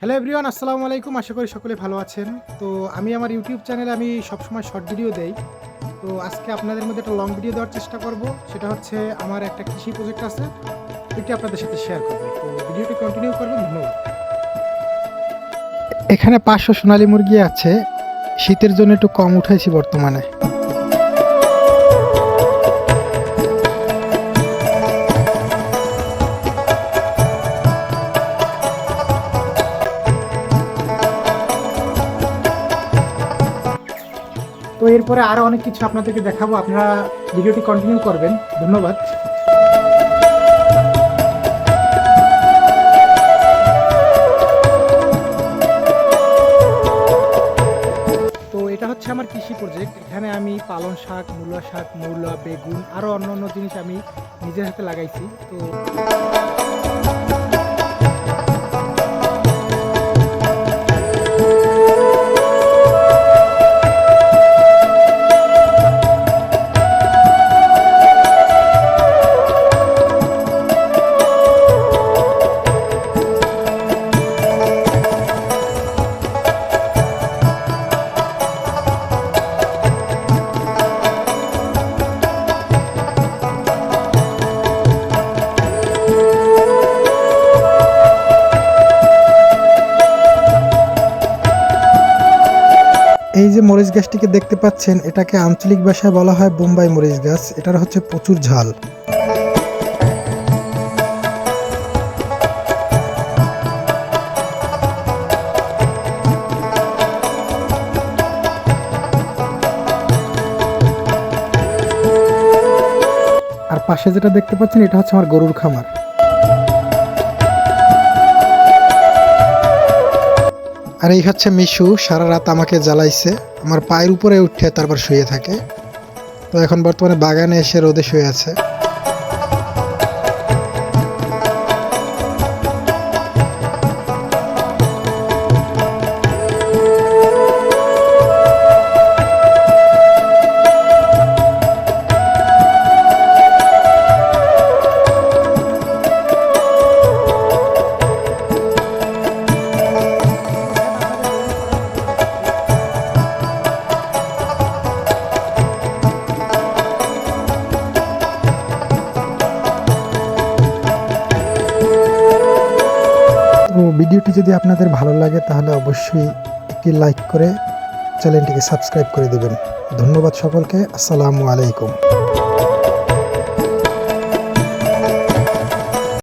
Hello everyone, আসসালামু আলাইকুম। আশা করি সকলে ভালো আছেন। তো আমি আমার ইউটিউব চ্যানেলে আমি সবসময় শর্ট ভিডিও দেই। তো আজকে আপনাদের মধ্যে একটা লং ভিডিও দেওয়ার চেষ্টা করব। সেটা হচ্ছে আমার একটা কৃষি প্রজেক্ট আছে। এটি আপনাদের সাথে শেয়ার করব। তো ভিডিওটি কন্টিনিউ করবেন, ধন্যবাদ। এখানে পাঁচশো সোনালী মুরগি আছে। শীতের জন্য একটু কম উঠেছি বর্তমানে। এরপরে আরও অনেক কিছু আপনাদেরকে দেখাবো। আপনারা ভিডিওটি কন্টিনিউ করবেন। ধন্যবাদ। এটা হচ্ছে আমার কৃষি প্রজেক্ট এখানে আমি পালং শাক, মূলা শাক, মূলা, বেগুন আরও অন্য অন্য জিনিস আমি নিজের হাতে লাগাইছি। তো এই যে মরিচ গাছটিকে দেখতে পাচ্ছেন, এটাকে আঞ্চলিক ভাষায় বলা হয় বোম্বাই মরিচ গাছ। এটার হচ্ছে প্রচুর ঝাল। আর পাশে যেটা দেখতে পাচ্ছেন, এটা হচ্ছে আমার গরুর খামার। আর এই হচ্ছে মিশু, সারা রাত আমাকে জ্বালাইছে। আমার পায়ের উপরে উঠে তারপর শুয়ে থাকে। তো এখন বর্তমানে বাগানে এসে রোদে শুয়ে আছে। তো ভিডিওটি যদি আপনাদের ভালো লাগে, তাহলে অবশ্যই একটি লাইক করে চ্যানেলটিকে সাবস্ক্রাইব করে দেবেন। ধন্যবাদ সকলকে, আসসালামু আলাইকুম।